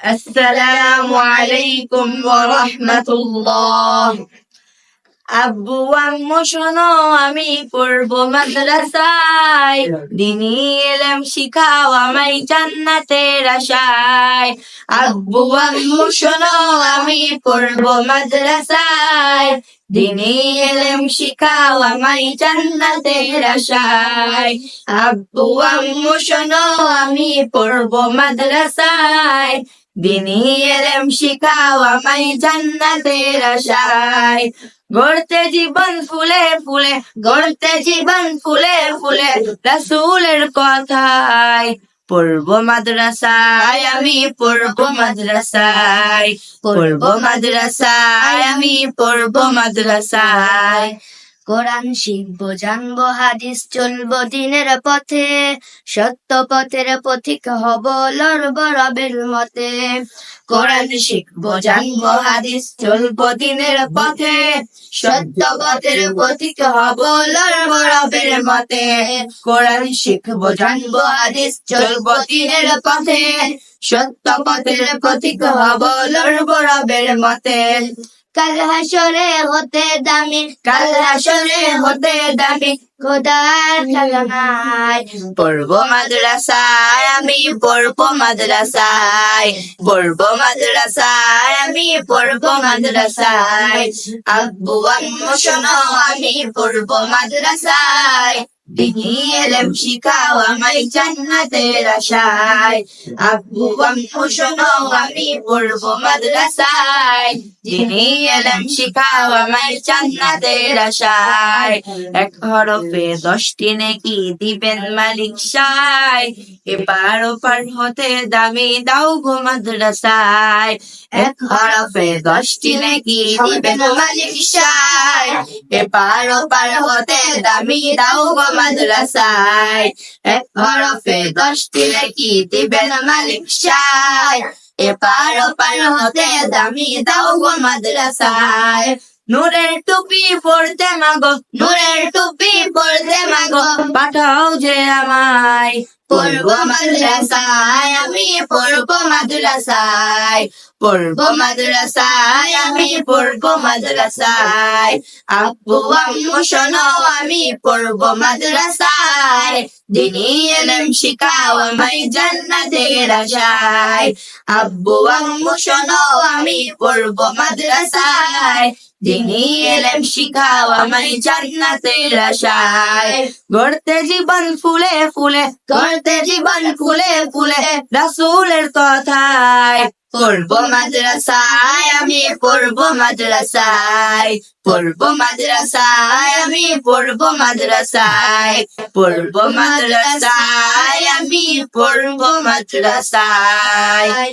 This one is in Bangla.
আসসালামু আলাইকুম ওয়া রাহমাতুল্লাহ আব্বু আম্মু শোনো আমি পড়ব মাদ্রাসায় দিনী এলেম শিখাও আমায় জান্নাতের আশায় আব্বু আম্মু শোনো আমি পড়ব মাদ্রাসায় দিনী এলেম শিখাও আমায় জান্নাতের আশায় আব্বু আম্মু শোনো আমি পড়ব মাদ্রাসায় দিনী এলেম শিখাও আমায় জান্নাতের আশায়। গড়তে জীবন ফুলে ফুলে, গড়তে জীবন ফুলে ফুলে রাসূলের কথায়। পড়ব মাদ্রাসায় আমি পড়ব মাদ্রাসায় পড়ব মাদ্রাসায় আমি পড়ব মাদ্রাসায়। কোরআন শিখব, জানব, হাদিস চলবো, দিনের পথে সত্য পথের পথিক হব, লড়ব রবের মতে। কোরআন শিখব, জানব, হাদিস চলবো, দিনের পথে সত্য পথের পথিক হব, লড়ব রবের মতে। কোরআন শিখব, জানব, হাদিস চলবো, দিনের পথে সত্য পথের পথিক হব, লড়ব রবের মতে। কাল হাসরে হতে দামি কাল হাসরে হতে দামি, খোদার খেলনায় পড়ব মাদ্রাসায়, আমি পড়ব মাদ্রাসায়। পড়ব মাদ্রাসায়, আমি পড়ব মাদ্রাসায়। আব্বু আম্মু শোনো, আমি পড়ব মাদ্রাসায়। এলেম শিখাও আমায় আব্বু আমি পড়ব মাদ্রাসায় এলেম শিখাও আমায় জান্নাতের আশায় এক হরফে দশটি নেকি দিবেন মালিক সাই এপার ওপার হতে দামি দাও গো মাদ্রাসায় এক হরফে দশটি নেকি দিবেন মালিক সাই এপার ওপার হতে দামি দাও গো মাদ্রাসায় এক হরফে দশটি লেখি দিবেন মালিক সাই এপার ওপার হতে দামি দাও গো মাদ্রাসায় নূরের টুপি পড়তে মাগো, নূরের টুপি পড়তে মাগো, পাঠাও যে আমায়। পড়ব মাদ্রাসায়, আমি পড়ব মাদ্রাসায়। পড়ব মাদ্রাসায়, আমি পড়ব মাদ্রাসায়। আব্বু আম্মু শোনো, আমি পড়ব মাদ্রাসায়। দিনী এলেম শিখাও আমায় জান্নাতের আশায় আব্বু আম্মু শোনো, আমি পড়ব মাদ্রাসায়। দিনী এলেম শিখাও আমায় জান্নাতের আশায় গড়তে জীবন ফুলে ফুলে গড়তে জীবন ফুলে ফুলে রাসূলের কথায় পড়ব মাদ্রাসায় আমি পড়ব মাদ্রাসায় পড়ব মাদ্রাসায় আমি পড়ব মাদ্রাসায় পড়ব মাদ্রাসায় আমি পড়ব মাদ্রাসায়